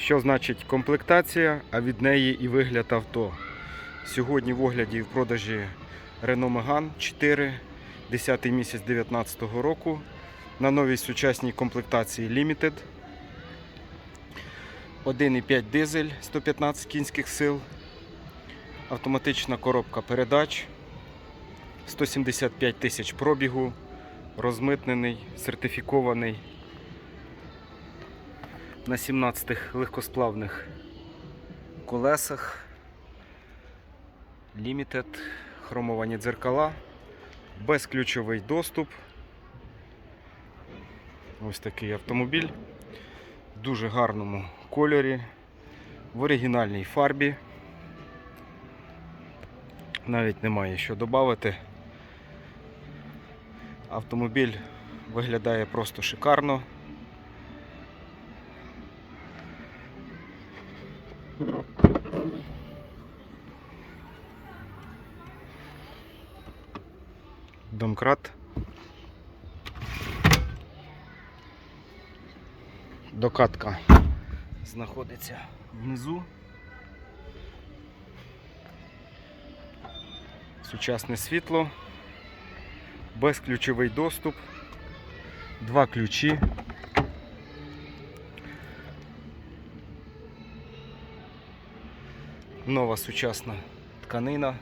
Що значить комплектація, а від неї і вигляд авто. Сьогодні в огляді і в продажі Renault Megane 4, 10 місяць 2019 року на новій сучасній комплектації Limited. 1,5 дизель 115 кінських сил, автоматична коробка передач, 175 тисяч пробігу, розмитнений, сертифікований на 17 легкосплавних колесах. Limited, хромовані дзеркала, безключовий доступ. Ось такий автомобіль в дуже гарному кольорі, в оригінальній фарбі. Навіть немає що додати. Автомобіль виглядає просто шикарно. Домкрат. Докатка знаходиться внизу. Сучасне світло, безключовий доступ, два ключі. Нова сучасна тканина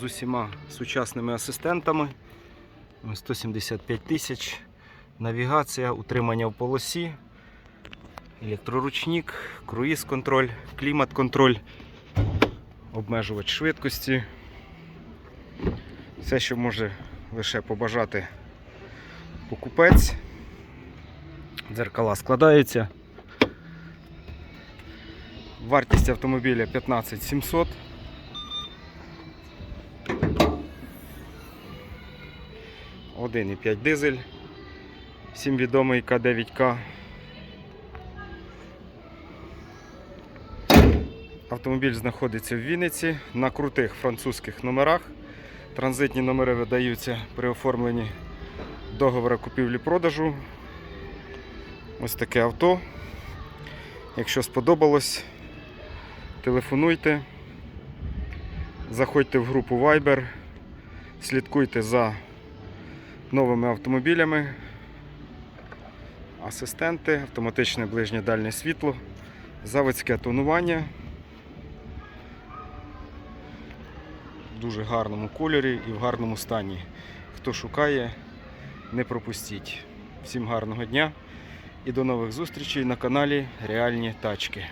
з усіма сучасними асистентами. 175 тисяч. Навігація, утримання в полосі, електроручник, круїз-контроль, клімат-контроль, обмежувач швидкості. Все, що може лише побажати покупець. Дзеркала складаються. Вартість автомобіля 15 700. Один і 5 дизель. Всім відомий К9К. Автомобіль знаходиться в Вінниці на крутих французьких номерах. Транзитні номери видаються при оформленні договору купівлі-продажу. Ось таке авто. Якщо сподобалось, телефонуйте, заходьте в групу Viber, слідкуйте за новими автомобілями асистенти, автоматичне ближнє дальнє світло, заводське тонування. В дуже гарному кольорі і в гарному стані. Хто шукає, не пропустіть. Всім гарного дня і до нових зустрічей на каналі Реальні тачки.